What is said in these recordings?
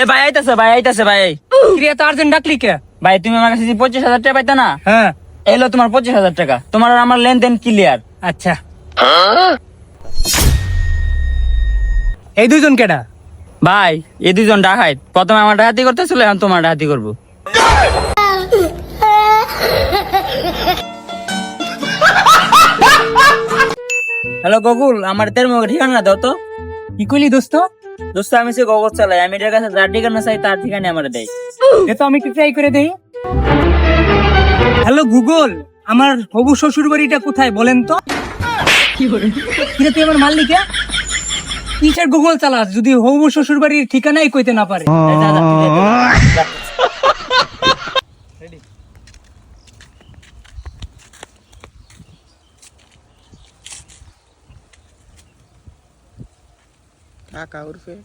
এ ভাই আইতাছে ভাই আইতাছে ভাই। কিরে এত আর্জেন্ট ডাকলি কে? ভাই তুমি আমার কাছে যে পঁচিশ হাজার টাকা পাইতা না হ্যাঁ। এলো তোমার পঁচিশ হাজার টাকা। তোমার আর আমার লেনদেন ক্লিয়ার আচ্ছা। এই দুজন কেডা? ভাই এই দুজন ডাকাই। প্রথমে আমার ডাকাতি করতেছিল এখন তোমার ডাকাতি করব। হ্যালো গকুল আমার তের ঠিকানা দাও তো। কি কইলি দোস্ত? দোস্ত আমি সে গগত চালাই আমি এটার কাছে যার ঠিকানা চাই তার ঠিকানা আমার দেয়। এ তো আমি একটু ট্রাই করে দেই? হ্যালো গুগল আমার হবু শ্বশুর বাড়িটা কোথায় বলেন তো? কিরে তুই আমার মালিকা কিসের গুগল চালাস? যদি হবু শ্বশুর বাড়ির ঠিকানাই কইতে না পারে এই যা, যা, তুই যা, যা, যা। কাকা উর্ফে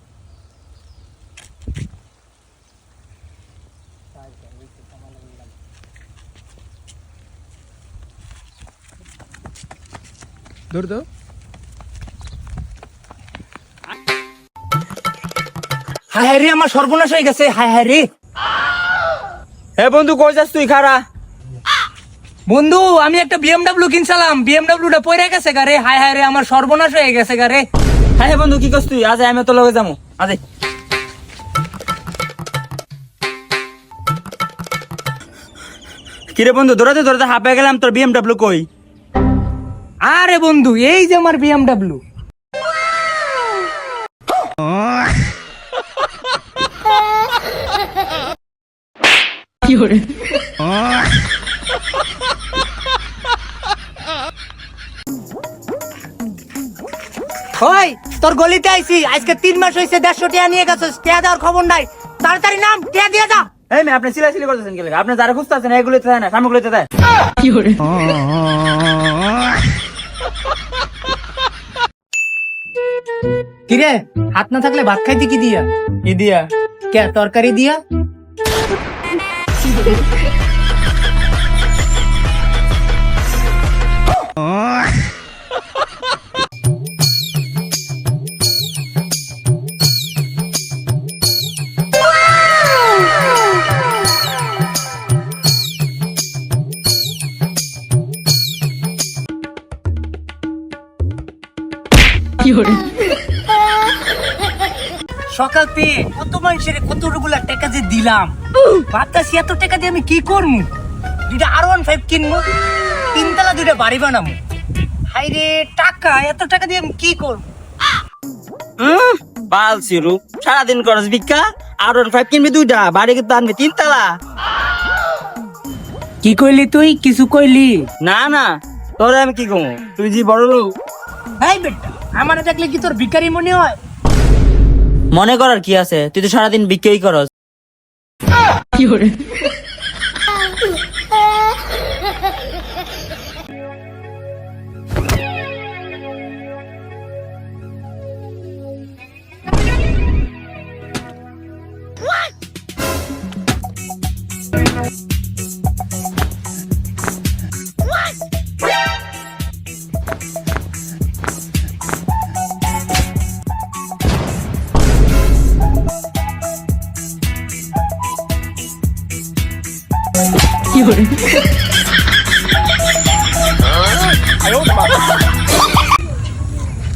ধর তো। হায় হায় রে আমার সর্বনাশ হয়ে গেছে। হায় হায় রে। হে বন্ধু কই যাস তুই? খারা বন্ধু আমি একটা বিএমডাব্লিউ কিনছিলাম। বিএমডাব্লিউটা পড়ে গেছে গারে হায় হায় রে আমার সর্বনাশ হয়ে গেছে গারে হ্যাঁ বন্ধু কি করছ তুই? আজ আমি তো লগে যাব। আজ কিরে বন্ধু দৌড়াতে দৌড়াতে হাঁপে গেলাম তোর বিএমডাব্লিউ কই? আরে বন্ধু এই যে আমার বিএমডাব্লিউ ওই তোর গলিতে আইছি। আজকে তিন মাস হয়েছে দেড়শো টাকা নিয়ে গেছিস টাকা দেওয়ার খবর নাই। তাড়াতাড়ি নাম টাকা দিয়ে যা। এই মেয়ে আপনি সিলাসিলি করতেছেন কি লাগে? আপনি যারা খুঁজতে আছেন এগুলোতে দেয় না সামনেগুলোতে দেয়। কিরে হাত না থাকলে ভাত খাইতে কি দিয়া? কি দিয়া? কে তরকারি দিয়া? সকাল থেকে কত মানুষের কতগুলা টাকা যে দিলাম। ভাবতাছি এত টাকা দিয়ে আমি কি করব দুইটা আর ওয়ান ফাইভ কিনবো তিনতলা দুইটা বাড়ি বানাবো হাই রে টাকা এত টাকা দিয়ে আমি কি করব হুম বাল সিরু সারাদিন করস ভিক্ষা আর ওর ফাইভ কিনবি দুইটা বাড়ি কিন্তু আনবি তিনতলা। কি কইলি তুই? কিছু কইলি? না না তোরে আমি কি কমু? তুই যে বড় লোক হাই বেটা আমার দেখলে কি তোর ভিকারি মনে হয়? মনে করার কি আছে? তুই তো সারাদিন বিক্রি করস।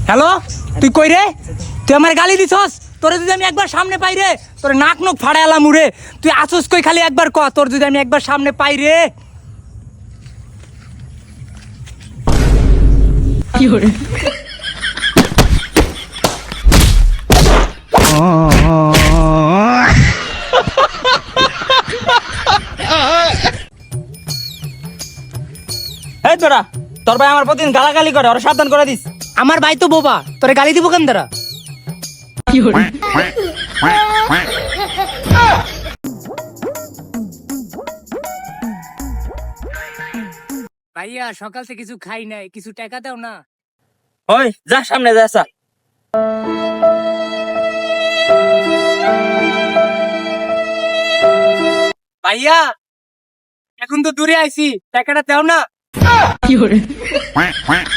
হ্যালো তুই কই রে? তুই আমার গালি দিছস? তোরে যদি আমি একবার সামনে পাই রে তোর নাক নখ ফাড়া এলাম উড়ে। তুই আসস কই খালি একবার ক তোর যদি আমি একবার সামনে পাই রে। এই তোরা তোর ভাই আমার প্রতিদিন গালাগালি করে ওরা সাবধান করে দিস। আমার ভাই তো বোবা তোরে গালি দিব কেন দাঁড়া? ভাইয়া সকাল থেকে কিছু খাই নাই কিছু টাকা দাও না। ওই যা সামনে যা আসা ভাইয়া এখন তো দূরে আইছি টাকাটা দাও না। Quack quack